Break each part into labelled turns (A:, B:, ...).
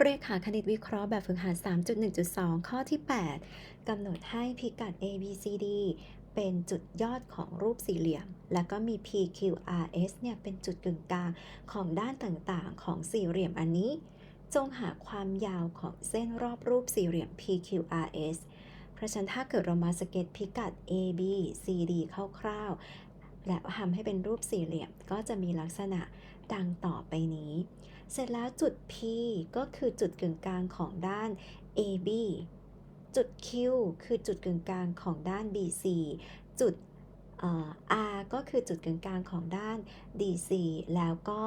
A: เรขาคณิตวิเคราะห์แบบฝึกหัด 3.1.2 ข้อที่ 8 กำหนดให้พิกัด A B C D เป็นจุดยอดของรูปสี่เหลี่ยม แล้วก็มี P Q R S เนี่ยเป็นจุดกึ่งกลางของด้านต่างๆ ของสี่เหลี่ยมอันนี้ จงหาความยาวของเส้นรอบรูปสี่เหลี่ยม P Q R S เพราะฉะนั้นถ้าเกิดเรามาสเก็ตพิกัด A B C D คร่าวๆและทำให้เป็นรูปสี่เหลี่ยมก็จะมีลักษณะ ดังต่อไปนี้ เสร็จแล้วจุด P ก็คือจุดกึ่งกลางของด้าน AB จุด Q คือจุดกึ่งกลางของด้าน BC จุด R ก็คือจุดกึ่งกลางของด้าน DC แล้วก็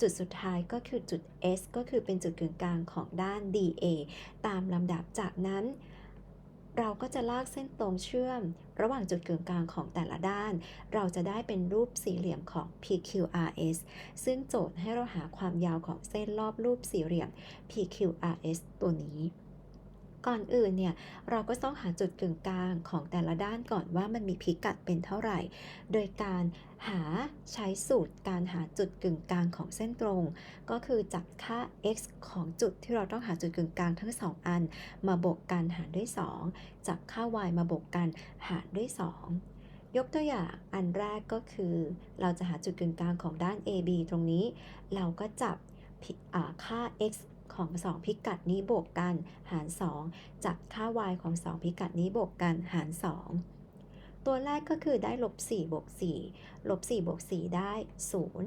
A: จุดสุดท้ายก็คือจุด S ก็คือเป็นจุดกึ่งกลางของด้าน DA ตามลำดับจากนั้น เราก็จะลากเส้นตรงเชื่อม ระหว่างจุดกึ่งกลางของแต่ละด้าน เราจะได้เป็นรูปสี่เหลี่ยมของ PQRS ซึ่งโจทย์ให้เราหาความยาวของเส้นรอบรูปสี่เหลี่ยม PQRS ตัวนี้ ก่อนอื่นเนี่ยเราก็ต้องหาจุดกึ่งกลางของแต่ละด้านก่อนว่ามันมีพิกัดเป็นเท่าไหร่ โดยการหาใช้สูตรการหาจุดกึ่งกลางของเส้นตรง ก็คือจับค่า x ของจุดที่เราต้องหาจุดกึ่งกลางทั้ง 2 อัน มาบวกกันหารด้วย 2จับค่า y มาบวกกันหารด้วย 2 ยกตัวอย่างอันแรกก็คือ เราจะหาจุดกึ่งกลางของด้าน AB ตรงนี้ เราก็จับค่า x ของ 2 พิกัดนี้บวกกัน หาร 2จับค่า y ของ 2 พิกัดนี้บวกกันหาร 2 ตัวแรกก็คือได้ลบ4บวก4ลบ4บวก4ได้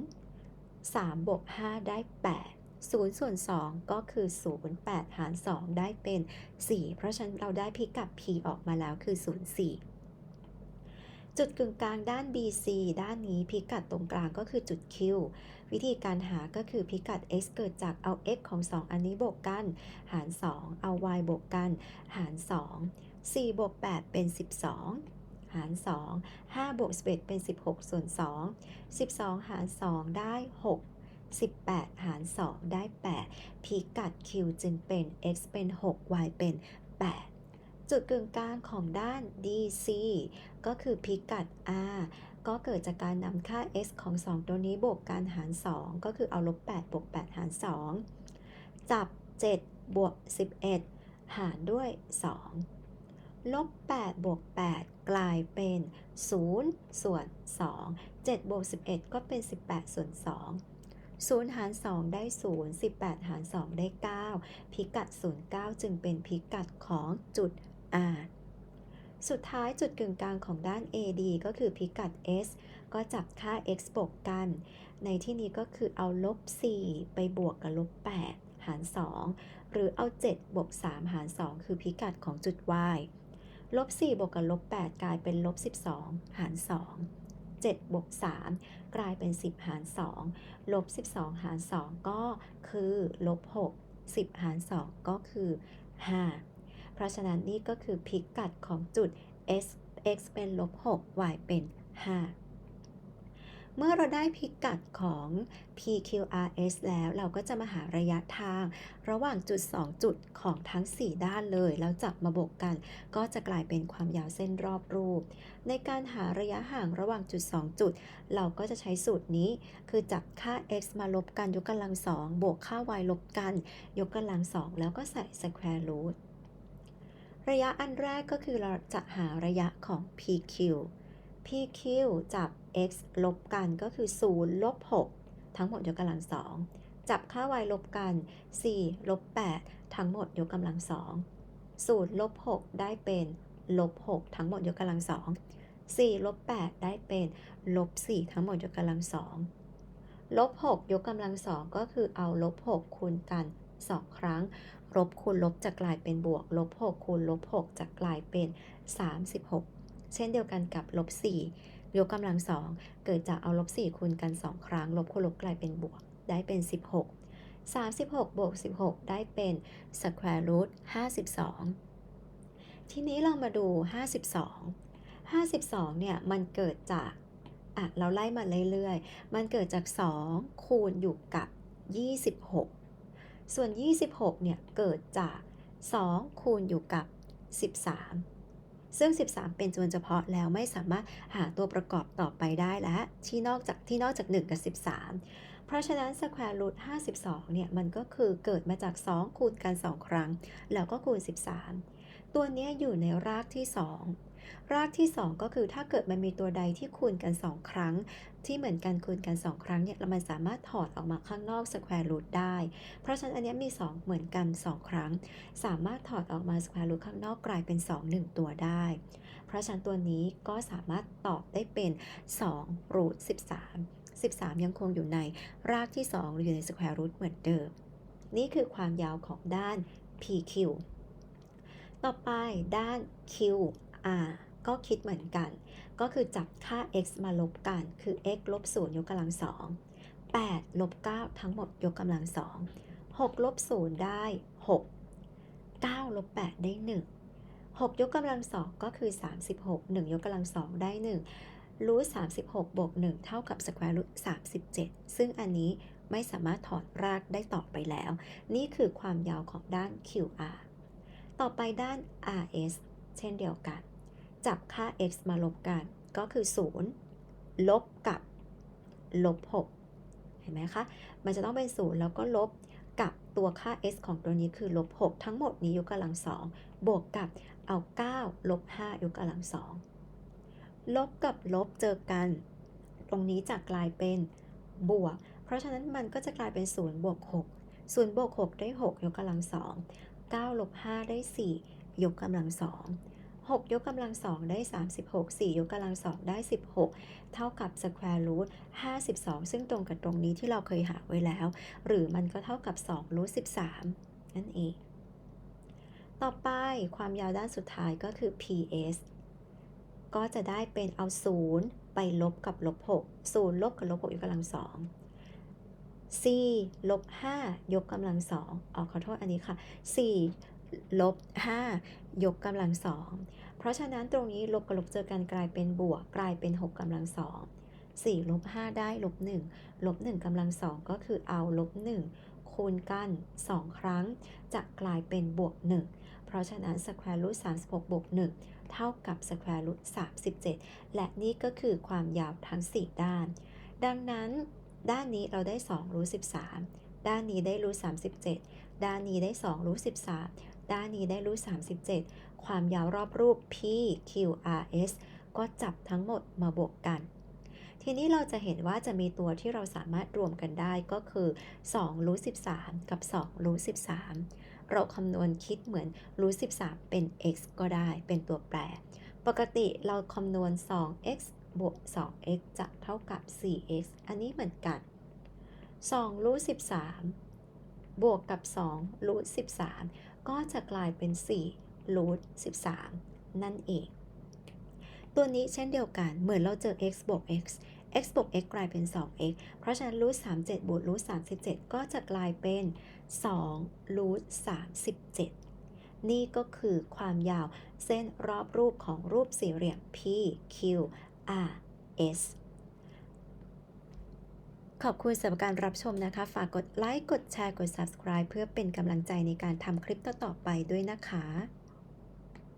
A: 0 3บวก5ได้ 8 0 ส่วน 2 ก็คือ 0 8 หาร 2 ได้เป็น 4 เพราะฉะนั้นเราได้พิกัด p ออกมาแล้วคือ 0 4 จุดกึ่งกลางด้าน BC ด้านนี้พิกัดตรงกลางก็คือจุด Q วิธีการหาก็คือพิกัด x เกิดจากเอา x ของ 2 อันนี้บวกกัน หาร 2 เอา y บวกกัน หาร 2 4บวก8เป็น 12 หาร 2 5บวก11เป็น 16 ส่วน 2 12 หาร 2 ได้ 6 18 หาร 2 ได้ 8 พิกัด q จึงเป็น x เป็น 6 y เป็น 8 จุดกึ่งกลางของด้าน DC ก็คือพิกัด r ก็เกิดจากการนำค่า s ของ 2 ตัวนี้บวกกันหาร 2 ก็คือเอาลบ8บวก8 หาร 2 จับ 7 บวก 11 หารด้วย 2 ลบ8บวก8 กลายเป็น 0 ส่วน 2 7 บวก 11 ก็เป็น 18 ส่วน 2 0 หาร 2 ได้ 0 18 หาร 2 ได้ 9 พิกัด 09 จึงเป็นพิกัดของจุด สุดท้ายจุดกึ่งกลางของด้าน AD ก็คือพิกัด S ก็จับค่า x บวกกัน ในที่นี้ก็คือเอาลบ 4 ไปบวกกับลบ 8 หาร 2 หรือเอา 7 บวก 3 หาร 2 คือพิกัดของจุด y ลบ 4 บวกกับลบ 8 กลายเป็นลบ 12 หาร 2 7บวก3กลายเป็น 10 หาร 2 ลบ 12 หาร 2 ก็คือ ลบ 6 10 หาร 2 ก็คือ 5 เพราะฉะนั้นนี่ก็คือพิกัดของจุด s x เป็นลบ6 y เป็น 5 เมื่อเราได้พิกัดของ PQRS แล้วเราก็จะมาหาระยะทาง ระหว่างจุด 2 จุดของทั้ง 4 ด้านเลย แล้วจับมาบวกกัน ก็จะกลายเป็นความยาวเส้นรอบรูป ในการหาระยะห่างระหว่างจุด 2 จุด เราก็จะใช้สูตรนี้ คือจับค่า x มาลบกันยกกำลัง2บวกค่า y ลบกัน ยกกำลัง2แล้วก็ใส่ square root ระยะอันแรกก็คือเราจะหาระยะของ PQ PQ จับ x ลบกันก็คือ 0 ลบ 6 ทั้งหมดยกกำลัง2จับค่า y ลบกัน 4 ลบ 8 ทั้งหมดยกกำลัง2 0ลบ 6 ได้เป็นลบ 6 ทั้งหมดยกกำลัง2 4ลบ 8 ได้เป็นลบ 4 ทั้งหมดยกกำลัง2ลบ 6 ยกกำลัง2ก็คือเอาลบ 6 คูณกัน 2 ครั้ง ลบคูณลบจะกลายเป็นบวก ลบ 6 คูณลบ 6 จะกลายเป็น 36 เช่นเดียวกันกับลบ 4 ยกกำลัง 2 เกิดจากเอาลบ 4 คูณกัน 2 ครั้ง ลบคูณลบกลายเป็นบวก ได้เป็น 16 36บวก16 ได้เป็น square root 52 ทีนี้เรามาดู 52 52 เนี่ย มันเกิดจากอะเราไล่มาเรื่อยๆ มันเกิดจาก 2 คูณอยู่กับ 26 ส่วน 26 เนี่ย เกิดจาก 2 คูณอยู่กับ 13 ซึ่ง 13 เป็นจำนวนเฉพาะแล้วไม่สามารถหาตัวประกอบต่อไปได้แล้วที่นอกจากที่นอกจาก 1 กับ 13 เพราะฉะนั้น square root 52 เนี่ย มันก็คือเกิดมาจาก 2 คูณกัน 2 ครั้ง แล้วก็คูณ 13 ตัวนี้อยู่ในรากที่ 2 รากที่ 2 ก็คือถ้าเกิดมันมีตัวใดที่คูณกัน 2 ครั้ง ที่เหมือนกันคูณกัน 2 ครั้งเนี่ยเรามันสามารถถอดออกมาข้างนอก square root ได้ เพราะฉะนั้นอันนี้มี 2 เหมือนกัน 2 ครั้ง สามารถถอดออกมา square root ข้างนอกกลายเป็น 2 1 ตัวได้ เพราะฉะนั้นตัวนี้ก็สามารถตอบได้เป็น2 root 13 13 ยังคงอยู่ในรากที่ 2 หรืออยู่ใน square root เหมือนเดิม นี่คือความยาวของด้าน PQ ต่อไปด้าน QR ก็คิดเหมือนกัน ก็คือจับค่า x มาลบกัน คือ x ลบ0ยกกำลัง2 8ลบ9ทั้งหมดยกกำลัง2 6ลบ0ได้ 6 9ลบ8ได้ 1 6 ยกกำลัง2ก็คือ 36 1 ยกกำลัง2ได้ 1 รูท36บวก1เท่ากับ square root 37 ซึ่งอันนี้ไม่สามารถถอดรากได้ต่อไปแล้ว นี่คือความยาวของด้าน QR ต่อไปด้าน RS เช่นเดียวกัน จับค่า x มาลบกัน ก็คือ 0 ลบกับ ลบ 6 เห็นไหมคะ มันจะต้องเป็น 0 แล้วก็ลบกับตัวค่า s ของตัวนี้คือลบ 6 ทั้งหมดนี้ยกกำลัง2บวกกับเอา 9 ลบ 5 ยกกำลัง2ลบกับลบเจอกัน ตรงนี้จะกลายเป็นบวก เพราะฉะนั้นมันก็จะกลายเป็น 0 บวก 6 0 บวก 6 ได้ 6 ยกกำลัง2 9ลบ5ได้ 4 ยกกำลัง2 6ยกกำลัง2ได้ 36 4 ยกกำลัง2ได้ 16 เท่ากับ square root 52 ซึ่งตรงกับตรงนี้ที่เราเคยหาไว้แล้ว หรือมันก็เท่ากับ2 root 13 นั่นเอง ต่อไปความยาวด้านสุดท้ายก็คือ PS ก็จะได้เป็นเอา 0 ไปลบกับลบ6 0 ลบกับลบ6ยกกำลัง2 4ลบ5ยกกำลัง2อ๋อขอโทษอันนี้ค่ะ 4 ลบ 5 ยกกำลัง2เพราะฉะนั้นตรงนี้ลบกับลบเจอกันกลายเป็นบวก กลายเป็น 6กำลัง2 4ลบ5ได้ลบ1ลบ1กำลัง2ก็คือเอาลบ1คูณกัน 2 ครั้ง จะกลายเป็นบวก 1 เพราะฉะนั้น square root 36บวก1เท่ากับ square root 37 และนี่ก็คือความยาวทั้ง 4 ด้าน ดังนั้น ด้านนี้เราได้ 2 รูท13 ด้านนี้ได้รูท37 ด้านนี้ได้ 2 รูท13 ด้านนี้ได้รูท37 ความยาวรอบรูป P Q R S ก็จับทั้งหมดมาบวกกันทีนี้เราจะเห็นว่าจะมีตัวที่เราสามารถรวมกันได้ก็คือ2รูท13 กับ2รูท13 เราคำนวณคิดเหมือนรูท13 เป็น x ก็ได้เป็นตัวแปร ปกติเราคำนวณ 2x บวก 2x จะเท่ากับ 4x อันนี้เหมือนกัน 2รูท13 บวกกับ2รูท13 ก็จะกลายเป็น4รูท13 นั่นเอง ตัวนี้เช่นเดียวกันเหมือนเราเจอ x บวก x x บวก x กลายเป็น 2x เพราะฉะนั้นรูท37บวกรูท37 ก็จะกลายเป็น2รูท37 นี่ก็คือความยาวเส้นรอบรูปของรูปสี่เหลี่ยม P Q R S ขอบคุณสำหรับการรับชมนะคะ ฝากกดไลค์ กดแชร์ กด Subscribe เพื่อเป็นกำลังใจในการทำคลิปต่อๆไปด้วยนะคะ